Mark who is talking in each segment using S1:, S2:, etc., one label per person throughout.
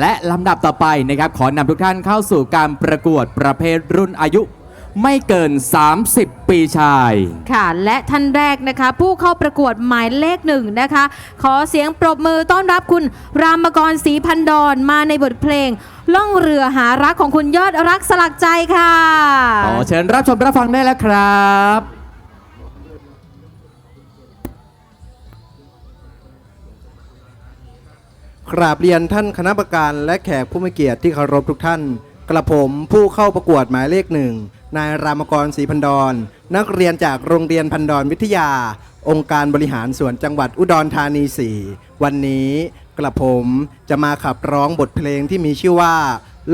S1: และลำดับต่อไปนะครับ ขอนำทุกท่านเข้าสู่การประกวดประเภทรุ่นอายุ ไม่เกิน 30 ปีชาย
S2: ค่ะ และท่านแรกนะคะ ผู้เข้าประกวดหมายเลขหนึ่งนะคะ ขอเสียงปรบมือต้อนรับคุณ รามกรศรีพันดอนมาในบทเพลง ล่องเรือหารักของคุณยอดรักสลักใจค่ะ
S1: ขอเชิญรับชมรับฟังได้แล้วครับ
S3: กราบเรียนท่านคณะประการและแขกผู้มีเกียรติที่เคารพทุกท่าน กระผมผู้เข้าประกวดหมายเลขหนึ่งนายรามกรศรีพันดอนนักเรียนจากโรงเรียนพันดอนวิทยา องค์การบริหารส่วนจังหวัดอุดรธานี4วันนี้กระผมจะมาขับร้องบทเพลงที่มีชื่อว่า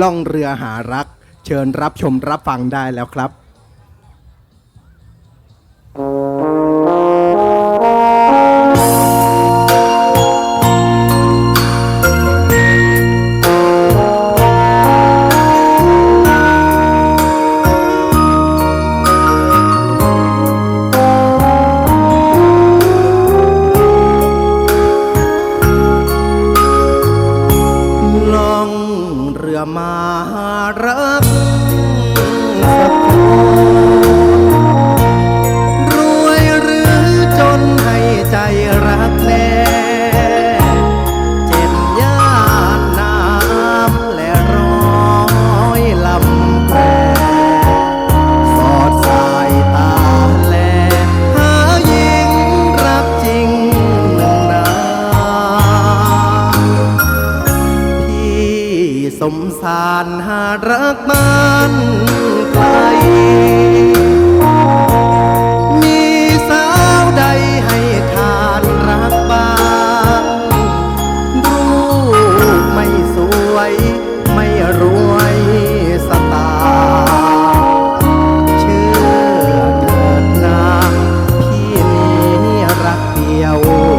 S3: ล่องเรือหารัก เชิญรับชมรับฟังได้แล้วครับล่ รั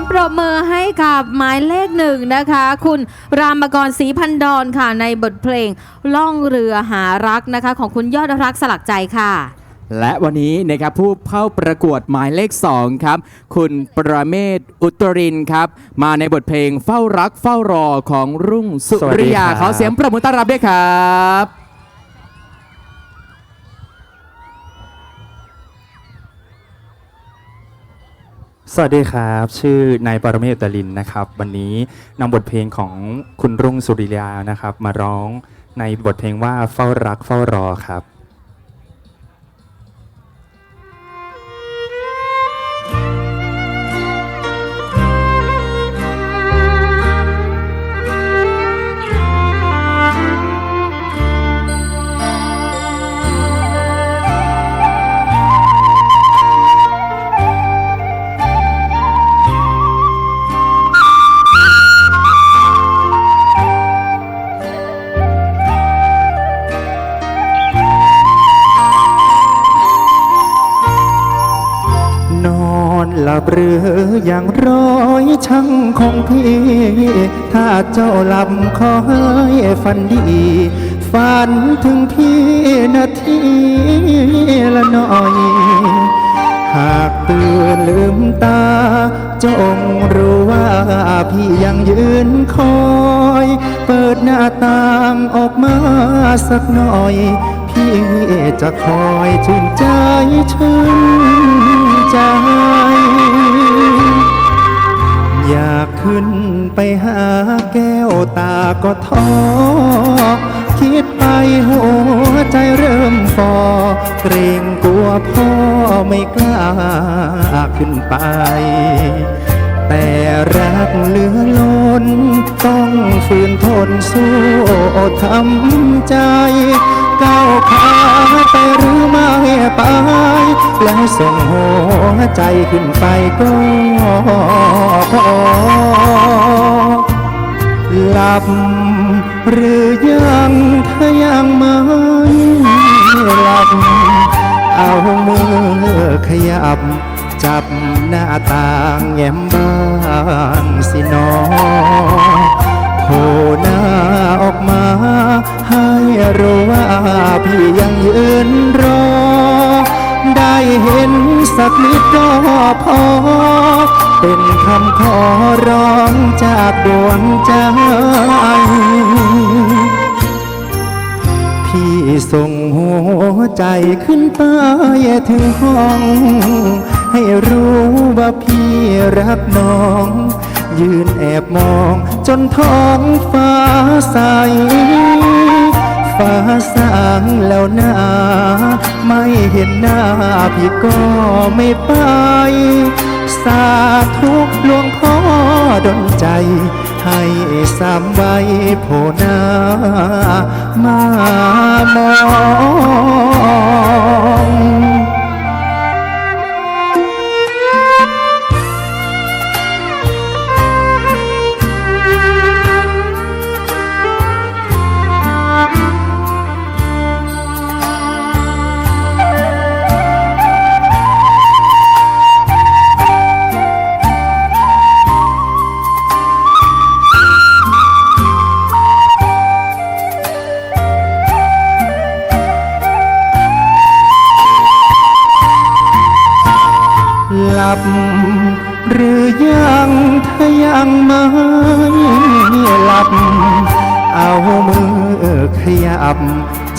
S3: ยงปร
S2: บมือให้กับหมายเลขหนึ่งนะคะ คุณรามกรศรีพันดอนค่ะในบทเพลงล่องเรือหารักนะคะ ของคุณยอดรักสลักใจค่ะ
S1: และวันนี้นะครับผู้เข้าประกวดหมายเลข 2 ครับ คุณประเมศอุตรินทร์ครับ มาในบทเพลงเฝ้ารักเฝ้ารอของรุ่งสุ
S4: สวัส
S1: ริ
S4: ดี
S1: ยา
S4: ครับ
S1: ขอเสียงประมือต้อนรับด้วยครับ
S4: สวัสดีครับ ชื่อนายปรเมศตรินนะครับ วันนี้นำบทเพลงของคุณรุ่งสุริยานะครับ มาร้องในบทเพลงว่าเฝ้ารักเฝ้ารอครับ หรืออย่างร้อยช่างของพี่ ถ้าเจ้าหลับขอให้ฝันดี ฝันถึงพี่นาทีละหน่อย หากตื่นลืมตาจงรู้ว่าพี่ยังยืนคอย เปิดหน้าต่างออกมาสักหน่อย จะคอยชื่นใจชื่นใจ อยากขึ้นไปหาแก้วตาก็ท้อ คิดไปหัวใจเริ่มฟอเกรงกลัวพ่อไม่กล้าขึ้นไปแต่รักเหลือล้น ต้องฝืนทนสู้ทำใจ ก้าวขาไปหรือไม่ไป แล้วส่งหัวใจขึ้นไปก็พอหลับหรือยังถ้ายังไม่หลับ เอามือขยับ จับหน้าต่างแง้มบ้างสิหนอ โผล่หน้าออกมา ให้รู้ว่าพี่ยังยืนรอ ได้เห็นสักนิดก็พอ เป็นคำขอร้องจากดวงใจพี่ส่งหัวใจขึ้นไปถึงห้อง ให้รู้ว่าพี่รักน้อง ยืน แอบมองจนท้องฟ้าใส ฟ้าสางแล้วหน้าไม่เห็นหน้าพี่ก็ไม่ไป สาธุหลวงพ่อดลใจ ให้สามใบโผหน้ามามอง ลับ หรือยังถ้ายังไม่หลับ เอามือขยับ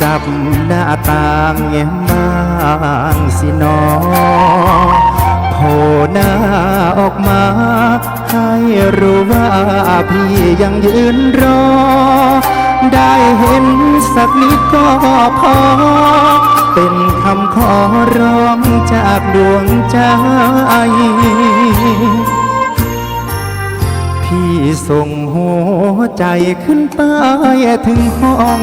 S4: จับหน้าต่างแง้มบางสินอโผล่หน้าออกมา ให้รู้ว่าพี่ยังยืนรอ ได้เห็นสักนิดก็พอ เป็นคำขอร้องจากดวงใจ พี่ส่งหัวใจขึ้นไปถึงห้อง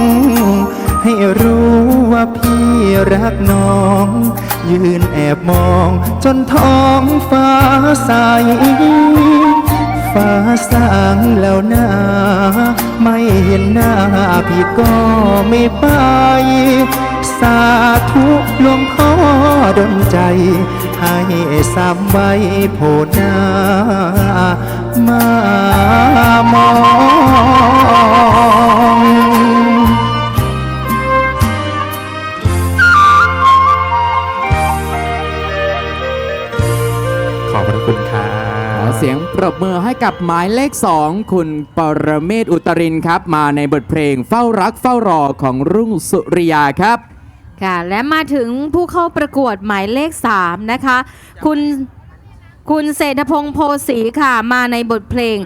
S4: ให้รู้ว่าพี่รักน้อง ยืนแอบมองจนท้องฟ้าใส ฟ้าสางแล้วน้า ไม่เห็นหน้าพี่ก็ไม่ไป สาธุหลวงพ่อดลใจ ให้สามใบโผหน้ามามองขอบพระคุณครั
S1: ขอเสียงปรบมือให้กับหมายเลข 2 คุณปรเมศอุตรินครับ มาในบทเพลงเฝ้ารักเฝ้ารอของรุ่งสุริยาครับ
S2: ค่ะ และมาถึงผู้เข้าประกวดหมายเลข 3 นะคะ คุณคุณเศรษฐพงศ์โพสีค่ะ มาในบทเพลง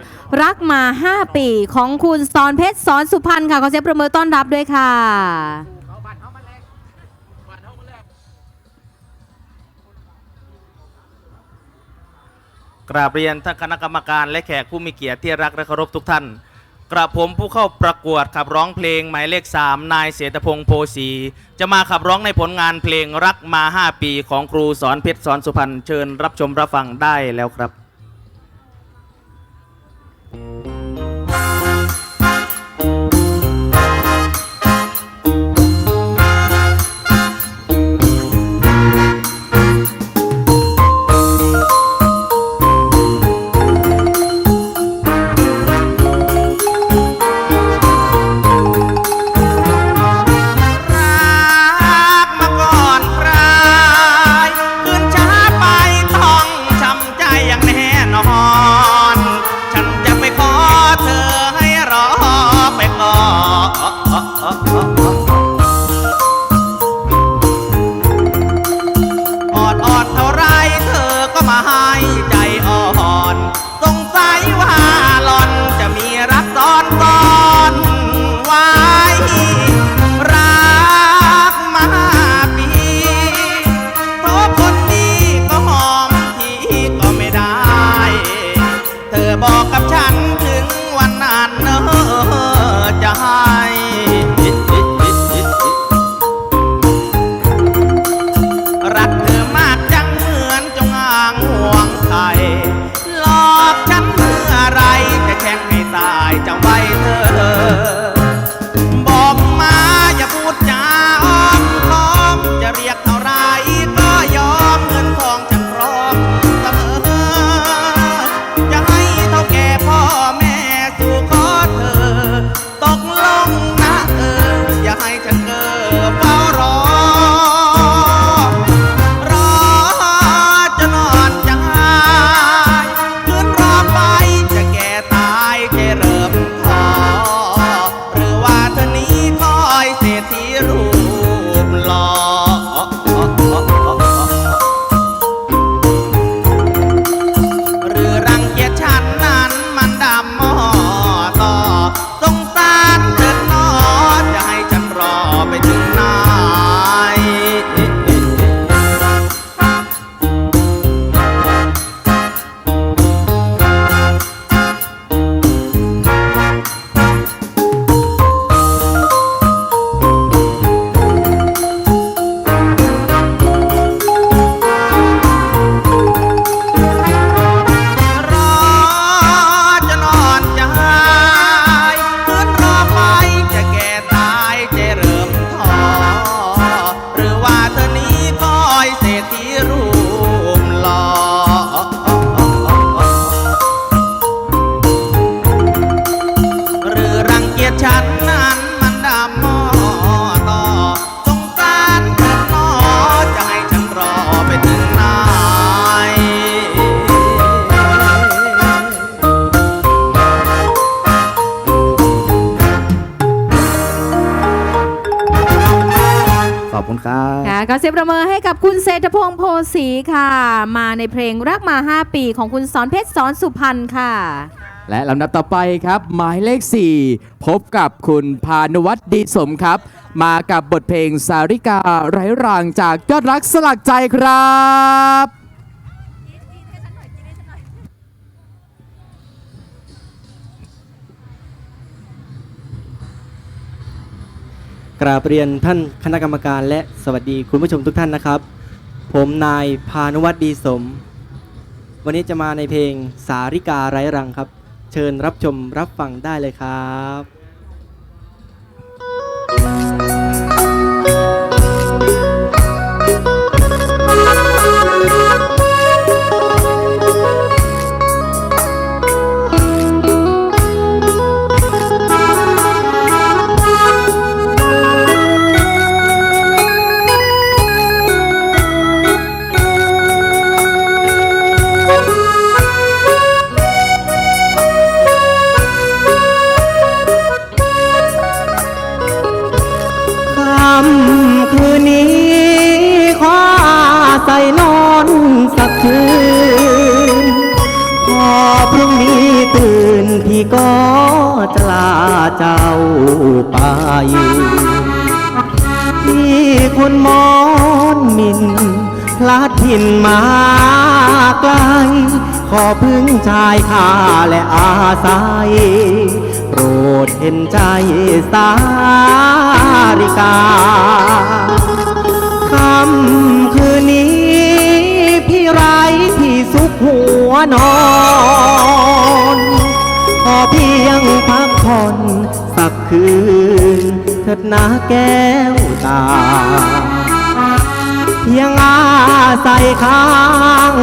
S2: รักมา 5 ปีของคุณสอนเพชรสอนสุพรรณค่ะขอเสียงประมือต้อนรับด้วยค่ะ
S5: กราบเรียนท่านคณะกรรมการและแขกผู้มีเกียรติที่รักและเคารพทุกท่าน กระผมผู้เข้าประกวดขับร้องเพลงหมายเลข 3 นายเสถพงศ์โพสี จะมาขับร้องในผลงานเพลงรักมา 5 ปีของครูสอนเพชรสอนสุพรรณเชิญรับชมรับฟังได้แล้วครับ พ่อแม่ อ
S3: บคุณครับ
S2: ค่ะก็เสียงประเมินให้กับคุณเศรษฐพงศ์โพสีค่ะ มาในเพลงรักมา 5 ปีของคุณสอนเพชรสอนสุพรรณค่ะ
S1: และลำดับต่อไปครับ หมายเลข 4 พบกับคุณพานุวัฒน์ดีสมครับ มากับบทเพลงสาริกาไร้รางจากยอดรักสลักใจครับ
S6: กราบเรียนท่านคณะกรรมการและสวัสดีคุณผู้ชมทุกท่านนะครับ ผมนายพานุวัตรดีสม วันนี้จะมาในเพลงสาริกาไร้รังครับ เชิญรับชมรับฟังได้เลยครับ ก็จะลาเจ้าไป ที่คุณมอนมินพลัดถิ่นมาไกล ขอพึ่งชายคาและอาศัย โปรดเห็นใจสาริกาค่ำคืนนี้พี่ไร้ที่สุขหัวนอน ขอเพียงพักผ่อนสักคืนเถิดนะแก้วตา เพียงอาศัยค้าง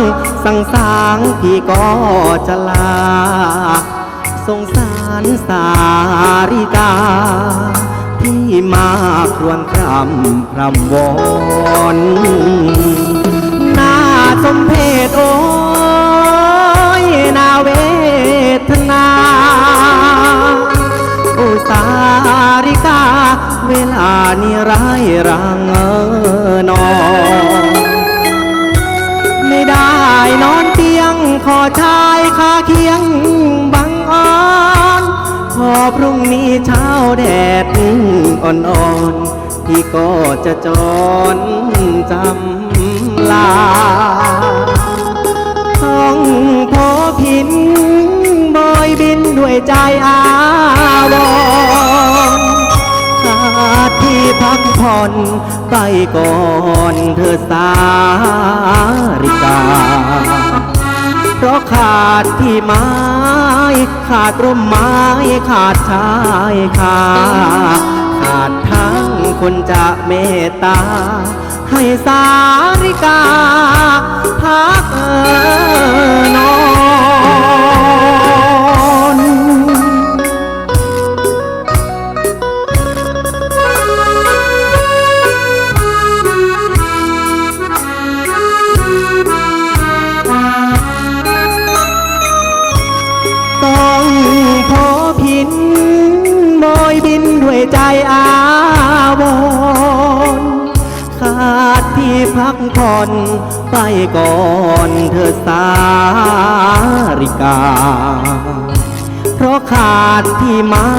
S6: สังสางพี่ก็จะลา สงสารสาริกาพี่มาครวญครำพรำวอนน่าสมเพชโอ้ยนาเว ทนา โอสาริกา เวลานี้ร้ายรังเออนอนไม่ได้นอนเตียงขอชายคาเคียงบังอ่อนพอพรุ่งนี้เช้าแดดอ่อนๆพี่ก็จะจรจำลาท้องพอพิน บอยบินด้วยใจอาวรขาดที่พักผ่อนไปก่อนเธอสาริกา เพราะขาดที่ไม้ ขาดร่มไม้ ขาดชายคาขาดทั้งคนจะเมตตา ให้สาริกาพักเออนอนต้อง พักผ่อนไปก่อนเธอสาริกา เพราะขาดที่ไม้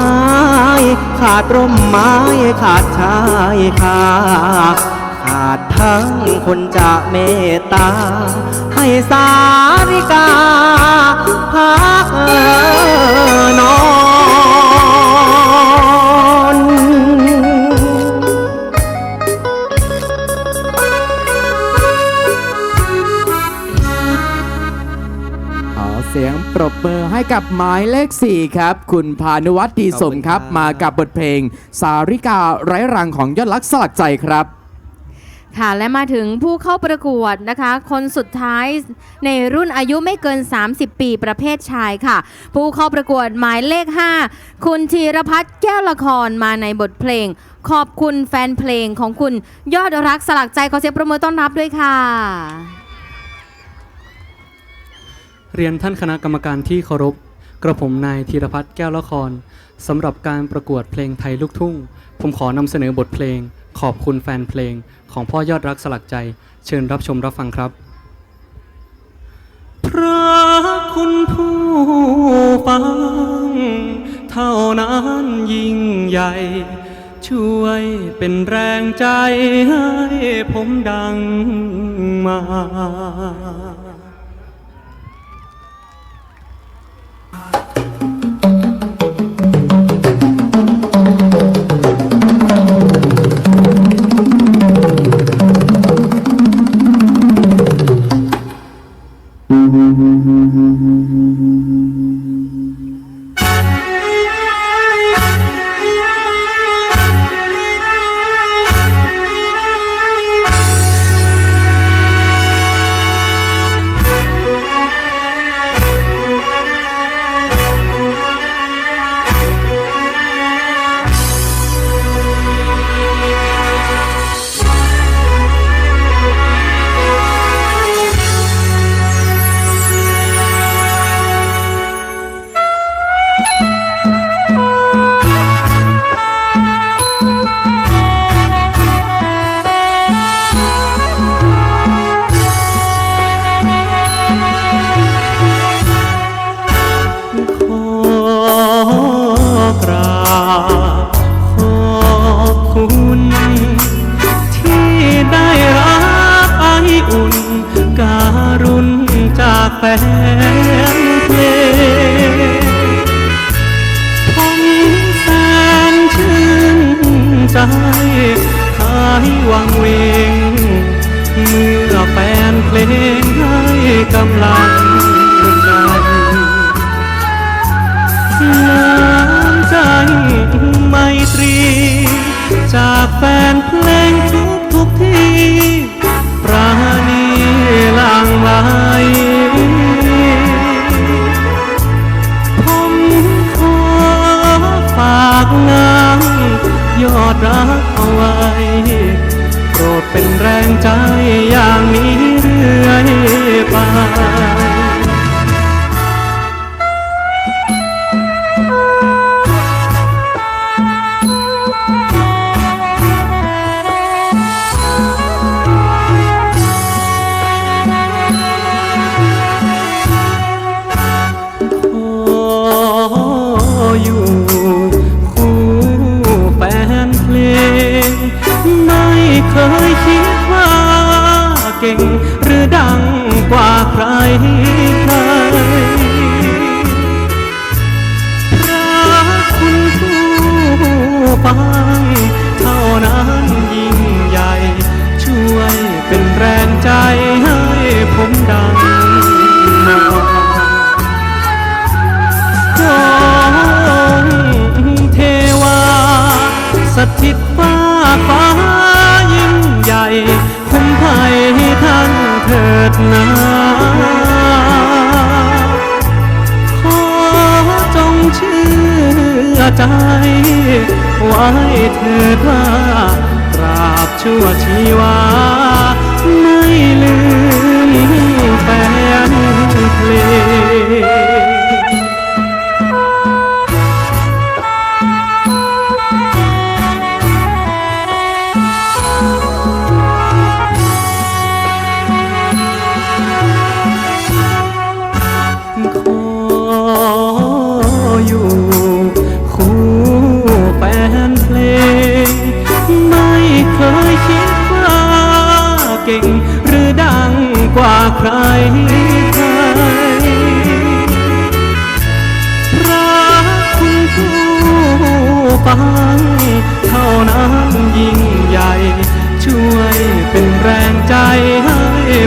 S6: ขาดร่มไม้ขาดชายคาขาดทั้งคนจะเมตตา ให้สาริกาพักเออนอน
S1: ปรบมือให้กับหมายเลข 4 ครับ คุณพานุวัฒน์ดีสมครับ
S6: ขอบคุณครับ
S1: มากับบทเพลง สาริกาไร้รังของยอดรักสลักใจครับ
S2: ค่ะและมาถึงผู้เข้าประกวดนะคะ คนสุดท้ายในรุ่นอายุไม่เกิน 30 ปีประเภทชายค่ะ ผู้เข้าประกวดหมายเลข 5 คุณธีรพัฒน์แก้วละครมาในบทเพลง ขอบคุณแฟนเพลงของคุณยอดรักสลักใจขอเสียงประมือต้อนรับด้วยค่ะ
S7: เรียนท่านคณะกรรมการที่เคารพ กระผมนายธีรพัฒน์แก้วละครสำหรับการประกวดเพลงไทยลูกทุ่ง ผมขอนำเสนอบทเพลง ขอบคุณแฟนเพลง ของพ่อยอดรักสลักใจ เชิญรับชมรับฟังครับ พระคุณผู้ฟัง เท่านั้นยิ่งใหญ่ ช่วยเป็นแรงใจให้ผมดังมา กำลังใจน้ำใจไมตรี จากแฟนเพลงทุกทุกที่ปราณีลังไหลผมขอฝากน้ำยอดรักเอาไว้ โปรดเป็นแรงใจอย่างนี้ ไไว้เถิดว่าตราบชั่วชีวาไม่ลืม ฟัง เท่านั้นยิ่งใหญ่ ช่วยเป็นแรงใจให้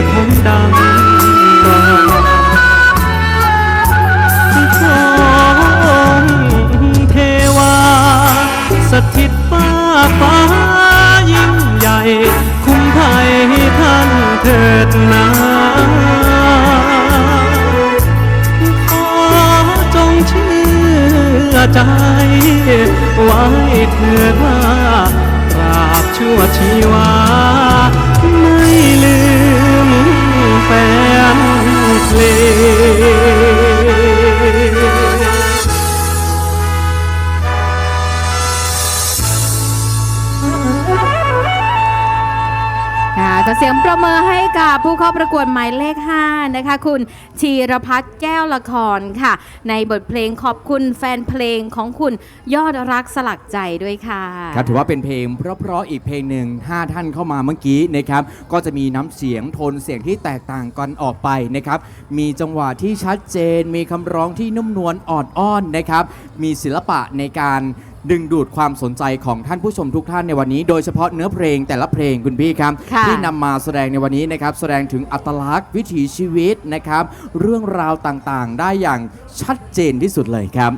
S7: ผมดังเทวา สถิตฟ้าฟ้ายิ่งใหญ่ คุ้มภัยให้ท่านเถิดนา ใจ ไว้เถิดว่าตราบชั่วชีวา ไม่ลืมแฟนเพลง
S2: เสียงประเมินให้กับผู้เข้าประกวดหมายเลข 5 นะคะ คุณธีรพัฒน์แก้วละครค่ะ ในบทเพลงขอบคุณแฟนเพลงของคุณยอดรักสลักใจด้วยค่ะ
S1: ครับถือว่าเป็นเพลงเพราะๆอีกเพลงหนึ่ง5ท่านเข้ามาเมื่อกี้นะครับ ก็จะมีน้ำเสียงโทนเสียงที่แตกต่างกันออกไปนะครับ มีจังหวะที่ชัดเจน มีคำร้องที่นุ่มนวลอ่อนอ้อนนะครับ มีศิลปะในการ ดึงดูดความสนใจของท่านผู้ชมทุกท่านในวันนี้ โดยเฉพาะเนื้อเพลงแต่ละเพลงคุณพี่ครับ
S2: ค่ะ
S1: ที่นำมาแสดงในวันนี้นะครับ แสดงถึงอัตลักษณ์วิถีชีวิตนะครับ เรื่องราวต่างๆ ได้อย่างชัดเจนที่สุดเลยครับ